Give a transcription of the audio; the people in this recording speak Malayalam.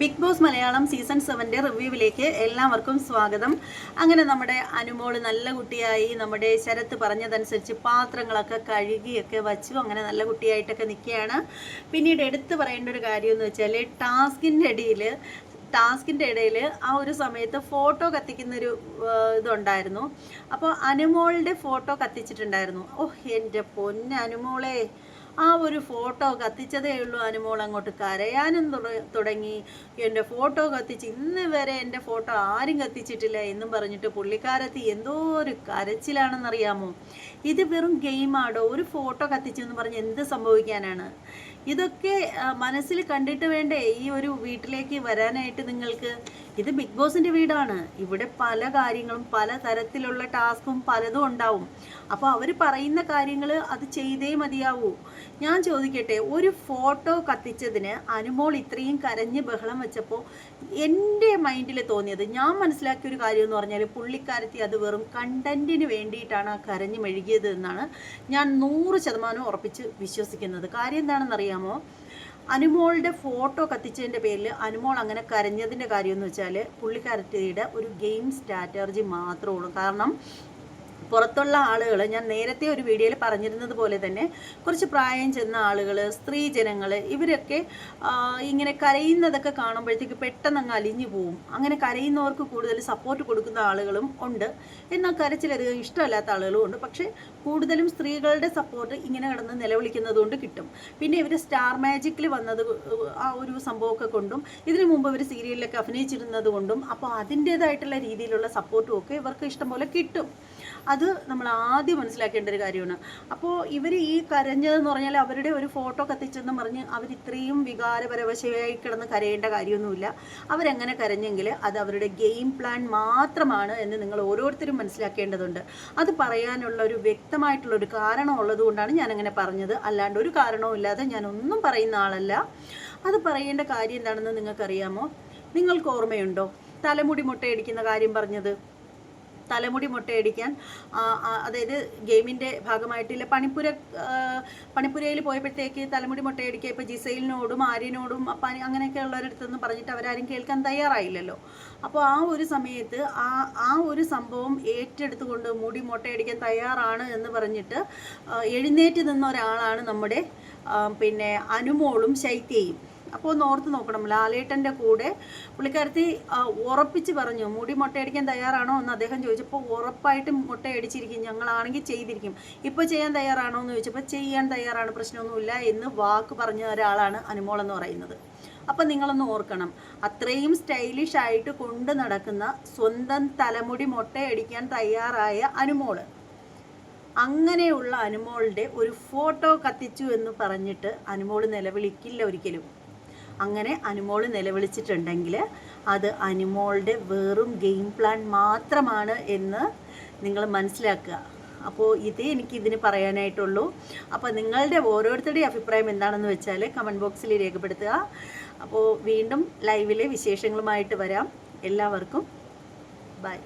ബിഗ് ബോസ് മലയാളം സീസൺ സെവന്റെ റിവ്യൂവിലേക്ക് എല്ലാവർക്കും സ്വാഗതം. അങ്ങനെ നമ്മുടെ അനുമോൾ നല്ല കുട്ടിയായി നമ്മുടെ ശരത്ത് പറഞ്ഞതനുസരിച്ച് പാത്രങ്ങളൊക്കെ കഴുകിയൊക്കെ വച്ചു. അങ്ങനെ നല്ല കുട്ടിയായിട്ടൊക്കെ നിൽക്കുകയാണ്. പിന്നീട് എടുത്തു പറയേണ്ട ഒരു കാര്യം എന്ന് വെച്ചാൽ ടാസ്കിന്റെ ഇടയിൽ ടാസ്കിന്റെ ഇടയിൽ ആ ഒരു സമയത്ത് ഫോട്ടോ കത്തിക്കുന്നൊരു ഇതുണ്ടായിരുന്നു. അപ്പോൾ അനുമോളുടെ ഫോട്ടോ കത്തിച്ചിട്ടുണ്ടായിരുന്നു. ഓഹ് എന്റെ പൊന്ന് അനുമോളെ ആ ഒരു ഫോട്ടോ കത്തിച്ചതേ ഉള്ളൂ അനുമോൾ അങ്ങോട്ട് കരയാനും തുടങ്ങി. എന്റെ ഫോട്ടോ കത്തിച്ച് ഇന്ന് വരെ എന്റെ ഫോട്ടോ ആരും കത്തിച്ചിട്ടില്ല എന്നും പറഞ്ഞിട്ട് പുള്ളിക്കാരത്തി എന്തോ ഒരു കരച്ചിലാണെന്നറിയാമോ? ഇത് വെറും ഗെയിമാടോ? ഒരു ഫോട്ടോ കത്തിച്ചു എന്ന് പറഞ്ഞ് എന്ത് സംഭവിക്കാനാണ്? ഇതൊക്കെ മനസ്സിൽ കണ്ടിട്ട് വേണ്ടേ ഈ ഒരു വീട്ടിലേക്ക് വരാനായിട്ട് നിങ്ങൾക്ക്? ഇത് ബിഗ് ബോസിന്റെ വീടാണ്. ഇവിടെ പല കാര്യങ്ങളും പല തരത്തിലുള്ള ടാസ്കും പലതും ഉണ്ടാവും. അപ്പോൾ അവർ പറയുന്ന കാര്യങ്ങൾ അത് ചെയ്തേ മതിയാവൂ. ഞാൻ ചോദിക്കട്ടെ ഒരു ഫോട്ടോ കത്തിച്ചതിന് അനുമോൾ ഇത്രയും കരഞ്ഞ് ബഹളം വെച്ചപ്പോൾ എന്റെ മൈൻഡിൽ തോന്നിയത് ഞാൻ മനസ്സിലാക്കിയ ഒരു കാര്യം എന്ന് പറഞ്ഞാൽ പുള്ളിക്കാരത്തി അത് വെറും കണ്ടന്റിന് വേണ്ടിയിട്ടാണ് ആ കരഞ്ഞ് മെഴുകിയത് എന്നാണ് ഞാൻ നൂറ് ശതമാനം ഉറപ്പിച്ച് വിശ്വസിക്കുന്നത്. കാര്യം എന്താണെന്നറിയാമോ? അനുമോളുടെ ഫോട്ടോ കത്തിച്ചതിന്റെ പേരിൽ അനുമോൾ അങ്ങനെ കരഞ്ഞതിന്റെ കാര്യം എന്ന് വെച്ചാൽ പുള്ളിക്കാരത്തിയുടെ ഒരു ഗെയിം സ്ട്രാറ്റജി മാത്രമേ ഉള്ളൂ. കാരണം പുറത്തുള്ള ആളുകൾ ഞാൻ നേരത്തെ ഒരു വീഡിയോയിൽ പറഞ്ഞിരുന്നത് പോലെ തന്നെ കുറച്ച് പ്രായം ചെന്ന ആളുകൾ സ്ത്രീ ജനങ്ങൾ ഇവരൊക്കെ ഇങ്ങനെ കരയുന്നതൊക്കെ കാണുമ്പോഴത്തേക്ക് പെട്ടെന്ന് അങ്ങ് അലിഞ്ഞു പോവും. അങ്ങനെ കരയുന്നവർക്ക് കൂടുതൽ സപ്പോർട്ട് കൊടുക്കുന്ന ആളുകളും ഉണ്ട്. എന്നാൽ കരച്ചിലധികം ഇഷ്ടമല്ലാത്ത ആളുകളും ഉണ്ട്. പക്ഷേ കൂടുതലും സ്ത്രീകളുടെ സപ്പോർട്ട് ഇങ്ങനെ കിടന്ന് നിലവിളിക്കുന്നതുകൊണ്ട് കിട്ടും. പിന്നെ ഇവർ സ്റ്റാർ മാജിക്കിൽ വന്നത് ആ ഒരു സംഭവമൊക്കെ കൊണ്ടും ഇതിനു മുമ്പ് ഇവർ സീരിയലിലൊക്കെ അഭിനയിച്ചിരുന്നത് കൊണ്ടും അപ്പോൾ അതിന്റേതായിട്ടുള്ള രീതിയിലുള്ള സപ്പോർട്ടും ഒക്കെ ഇവർക്ക് ഇഷ്ടംപോലെ കിട്ടും. അത് നമ്മൾ ആദ്യം മനസ്സിലാക്കേണ്ട ഒരു കാര്യമാണ്. അപ്പോൾ ഇവർ ഈ കരഞ്ഞതെന്ന് പറഞ്ഞാൽ അവരുടെ ഒരു ഫോട്ടോ കത്തിച്ചെന്ന് പറഞ്ഞ് അവർ ഇത്രയും വികാരപരവശയായി കിടന്ന് കരയേണ്ട കാര്യമൊന്നുമില്ല. അവരെങ്ങനെ കരഞ്ഞെങ്കിൽ അത് അവരുടെ ഗെയിം പ്ലാൻ മാത്രമാണ് എന്ന് നിങ്ങൾ ഓരോരുത്തരും മനസ്സിലാക്കേണ്ടതുണ്ട്. അത് പറയാനുള്ള ഒരു വ്യക്തമായിട്ടുള്ള ഒരു കാരണം ഉള്ളതുകൊണ്ടാണ് ഞാൻ അങ്ങനെ പറഞ്ഞത്. അല്ലാണ്ട് ഒരു കാരണവുമില്ലാതെ ഞാൻ ഒന്നും പറയുന്ന ആളല്ല. അത് പറയേണ്ട കാര്യം എന്താണെന്ന് നിങ്ങൾക്കറിയാമോ? നിങ്ങൾക്ക് ഓർമ്മയുണ്ടോ? തലമുടി മുട്ടയടിക്കുന്ന കാര്യം പറഞ്ഞത്? തലമുടി മുട്ടയടിക്കാൻ അതായത് ഗെയിമിന്റെ ഭാഗമായിട്ടില്ല. പണിപ്പുര പണിപ്പുരയിൽ പോയപ്പോഴത്തേക്ക് തലമുടി മുട്ടയടിക്കുക ഇപ്പോൾ ജിസൈലിനോടും ആര്യനോടും അപ്പം അങ്ങനെയൊക്കെ ഉള്ളവരടുത്തൊന്നും പറഞ്ഞിട്ട് അവരാരും കേൾക്കാൻ തയ്യാറായില്ലല്ലോ. അപ്പോൾ ആ ഒരു സമയത്ത് ആ ആ ഒരു സംഭവം ഏറ്റെടുത്തുകൊണ്ട് മുടി മുട്ടയടിക്കാൻ തയ്യാറാണ് എന്ന് പറഞ്ഞിട്ട് എഴുന്നേറ്റ് നിന്ന ഒരാളാണ് നമ്മുടെ പിന്നെ അനുമോളും ശൈത്യയും. അപ്പോൾ ഒന്ന് ഓർത്ത് നോക്കണം. ലാലേട്ടന്റെ കൂടെ പുള്ളിക്കാരത്തി ഉറപ്പിച്ച് പറഞ്ഞു മുടി മുട്ടയടിക്കാൻ തയ്യാറാണോ? എന്ന് അദ്ദേഹം ചോദിച്ചപ്പോൾ ഉറപ്പായിട്ടും മുട്ടയടിച്ചിരിക്കും. ഞങ്ങളാണെങ്കിൽ ചെയ്തിരിക്കും. ഇപ്പോൾ ചെയ്യാൻ തയ്യാറാണോ? എന്ന് ചോദിച്ചപ്പോൾ ചെയ്യാൻ തയ്യാറാണ്. പ്രശ്നമൊന്നുമില്ല. എന്ന് വാക്ക് പറഞ്ഞ ഒരാളാണ് അനുമോൾ എന്ന് പറയുന്നത്. അപ്പം നിങ്ങളൊന്ന് ഓർക്കണം. അത്രയും സ്റ്റൈലിഷ് ആയിട്ട് കൊണ്ട് നടക്കുന്ന സ്വന്തം തലമുടി മുട്ടയടിക്കാൻ തയ്യാറായ അനുമോൾ. അങ്ങനെയുള്ള അനുമോളുടെ ഒരു ഫോട്ടോ കത്തിച്ചു എന്ന് പറഞ്ഞിട്ട് അനുമോൾ നിലവിളിക്കില്ല ഒരിക്കലും. അങ്ങനെ അനുമോൾ നിലവിളിച്ചിട്ടുണ്ടെങ്കിൽ അത് അനുമോളുടെ വെറും ഗെയിം പ്ലാൻ മാത്രമാണ് എന്ന് നിങ്ങൾ മനസ്സിലാക്കുക. അപ്പോൾ ഇതേ എനിക്ക് ഇതിന് പറയാനായിട്ടുള്ളൂ. അപ്പോൾ നിങ്ങളുടെ ഓരോരുത്തരുടെയും അഭിപ്രായം എന്താണെന്ന് വെച്ചാൽ കമന്റ് ബോക്സിൽ രേഖപ്പെടുത്തുക. അപ്പോൾ വീണ്ടും ലൈവിലെ വിശേഷങ്ങളുമായിട്ട് വരാം. എല്ലാവർക്കും ബൈ